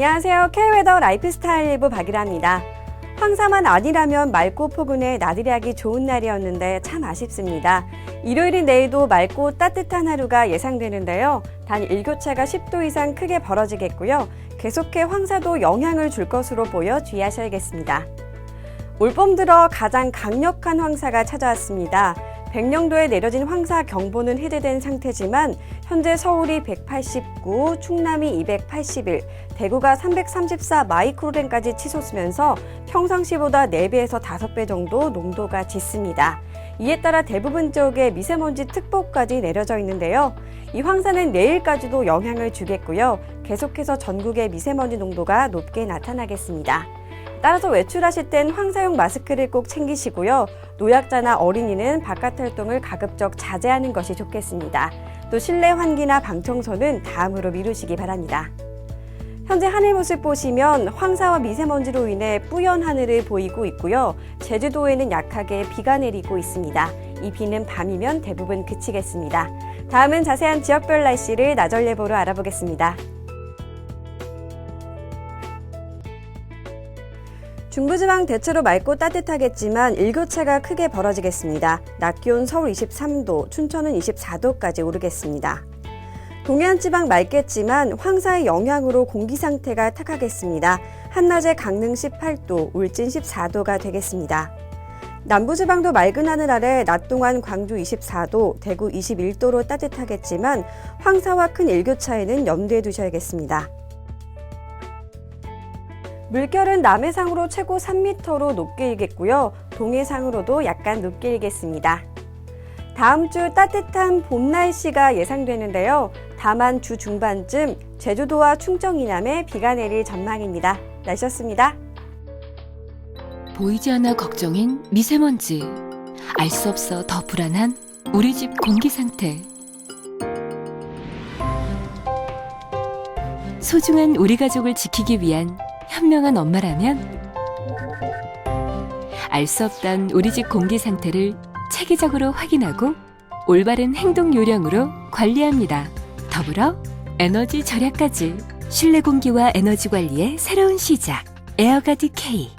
안녕하세요. K웨더 라이프스타일 일부 박이라입니다. 황사만 아니라면 맑고 포근해 나들이 하기 좋은 날이었는데 참 아쉽습니다. 일요일인 내일도 맑고 따뜻한 하루가 예상되는데요. 단 일교차가 10도 이상 크게 벌어지겠고요. 계속해 황사도 영향을 줄 것으로 보여 주의하셔야겠습니다. 올봄 들어 가장 강력한 황사가 찾아왔습니다. 백령도에 내려진 황사 경보는 해제된 상태지만 현재 서울이 189, 충남이 281, 대구가 334 마이크로렌까지 치솟으면서 평상시보다 4배에서 5배 정도 농도가 짙습니다. 이에 따라 대부분 지역에 미세먼지 특보까지 내려져 있는데요. 이 황사는 내일까지도 영향을 주겠고요. 계속해서 전국의 미세먼지 농도가 높게 나타나겠습니다. 따라서 외출하실 땐 황사용 마스크를 꼭 챙기시고요. 노약자나 어린이는 바깥 활동을 가급적 자제하는 것이 좋겠습니다. 또 실내 환기나 방 청소는 다음으로 미루시기 바랍니다. 현재 하늘 모습 보시면 황사와 미세먼지로 인해 뿌연 하늘을 보이고 있고요. 제주도에는 약하게 비가 내리고 있습니다. 이 비는 밤이면 대부분 그치겠습니다. 다음은 자세한 지역별 날씨를 나절 예보로 알아보겠습니다. 중부지방 대체로 맑고 따뜻하겠지만 일교차가 크게 벌어지겠습니다. 낮 기온 서울 23도, 춘천은 24도까지 오르겠습니다. 동해안 지방 맑겠지만 황사의 영향으로 공기 상태가 탁하겠습니다. 한낮에 강릉 18도, 울진 14도가 되겠습니다. 남부지방도 맑은 하늘 아래 낮 동안 광주 24도, 대구 21도로 따뜻하겠지만 황사와 큰 일교차에는 염두에 두셔야겠습니다. 물결은 남해상으로 최고 3m로 높게 일겠고요. 동해상으로도 약간 높게 일겠습니다. 다음 주 따뜻한 봄 날씨가 예상되는데요. 다만 주 중반쯤 제주도와 충청 이남에 비가 내릴 전망입니다. 날씨였습니다. 보이지 않아 걱정인 미세먼지. 알 수 없어 더 불안한 우리 집 공기 상태. 소중한 우리 가족을 지키기 위한 현명한 엄마라면 알 수 없던 우리 집 공기 상태를 체계적으로 확인하고 올바른 행동 요령으로 관리합니다. 더불어 에너지 절약까지 실내 공기와 에너지 관리의 새로운 시작. 에어가드 K.